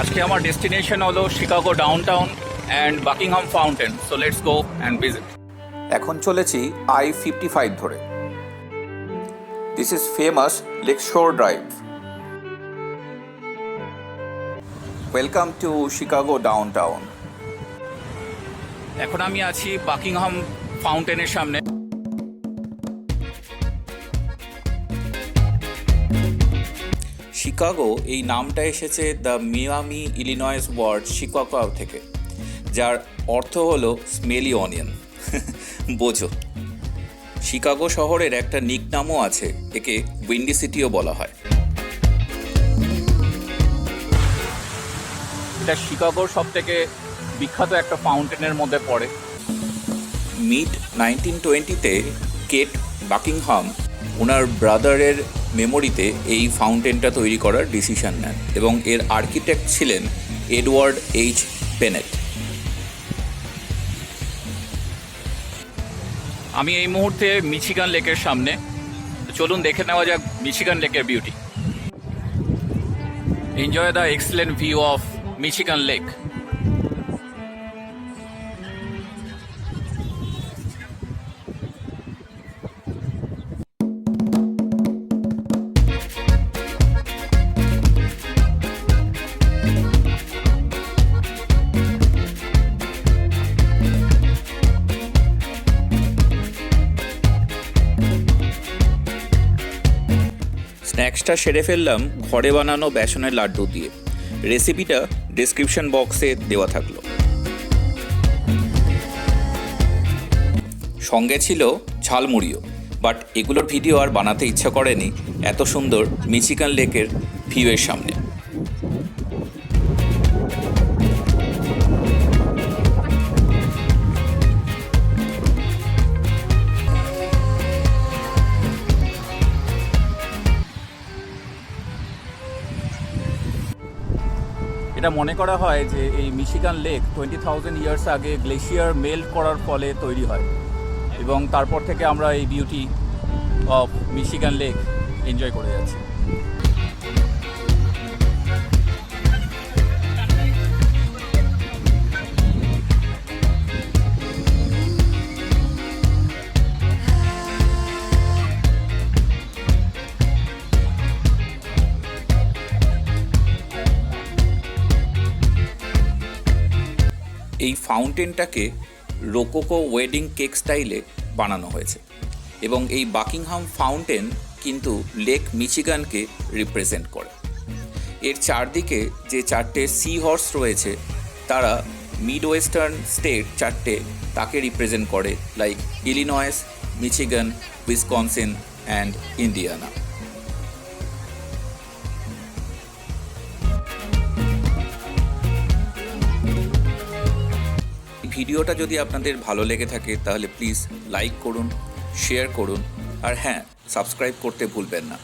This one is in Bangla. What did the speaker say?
আজকে আমার ডেস্টিনেশন হলো Chicago downtown and Buckingham fountain so let's go and visit এখন চলেছি আই ফিফটি ফাইভ ধরে। This is famous lake shore drive welcome to Chicago downtown এখন আমি আছি বাকিংহাম ফাউন্টেনের সামনে। শিকাগো এই নামটা এসেছে the Miami Illinois word Chicago থেকে যার অর্থ হলো স্মেলি অনিয়ন বোঝো। শিকাগো শহরের একটা নিক নামও আছে একে উইন্ডি সিটিও বলা হয়। এটা শিকাগোর সব থেকে বিখ্যাত একটা ফাউন্টেনের মধ্যে পড়ে। মিড নাইনটিন টোয়েন্টিতে কেট বাকিংহাম ওনার ব্রাদারের মেমোরিতে এই ফাউন্টেনটা তৈরি করার ডিসিশন নেন এবং এর আর্কিটেক্ট ছিলেন এডওয়ার্ড এইচ পেনেট আমি এই মুহূর্তে মিচিগান লেকের সামনে। চলুন দেখে নেওয়া যাক মিচিগান লেকের beauty. Enjoy the excellent view of Michigan lake স্ন্যাক্সটা সেরে ফেললাম, ঘরে বানানো বেসনের লাড্ডু দিয়ে। রেসিপিটা ডিসক্রিপশন বক্সে দেওয়া থাকল। সঙ্গে ছিল ঝালমুড়িও বাট এগুলোর ভিডিও আর বানাতে ইচ্ছা করেনি এত সুন্দর মিচিকান লেকের ভিউয়ের সামনে। এটা মনে করা হয় যে এই Michigan lake twenty thousand years আগে গ্লেশিয়ার মেল্ট করার ফলে তৈরি হয়। এবং তারপর থেকে আমরা এই beauty of Michigan lake enjoy করে যাচ্ছি। এই ফাউন্টেনটাকে রোকোকো ওয়েডিং কেক স্টাইলে বানানো হয়েছে। এবং এই বাকিংহাম ফাউন্টেন কিন্তু লেক মিচিগানকে রিপ্রেজেন্ট করে। এর চারদিকে যে চারটে সি হর্স রয়েছে, তারা মিড ওয়েস্টার্ন স্টেট চারটে তাকে রিপ্রেজেন্ট করে like Illinois Michigan Wisconsin and Indiana ভিডিওটা যদি আপনাদের ভালো লেগে থাকে, তাহলে প্লিজ লাইক করুন শেয়ার করুন, আর হ্যাঁ সাবস্ক্রাইব করতে ভুলবেন না।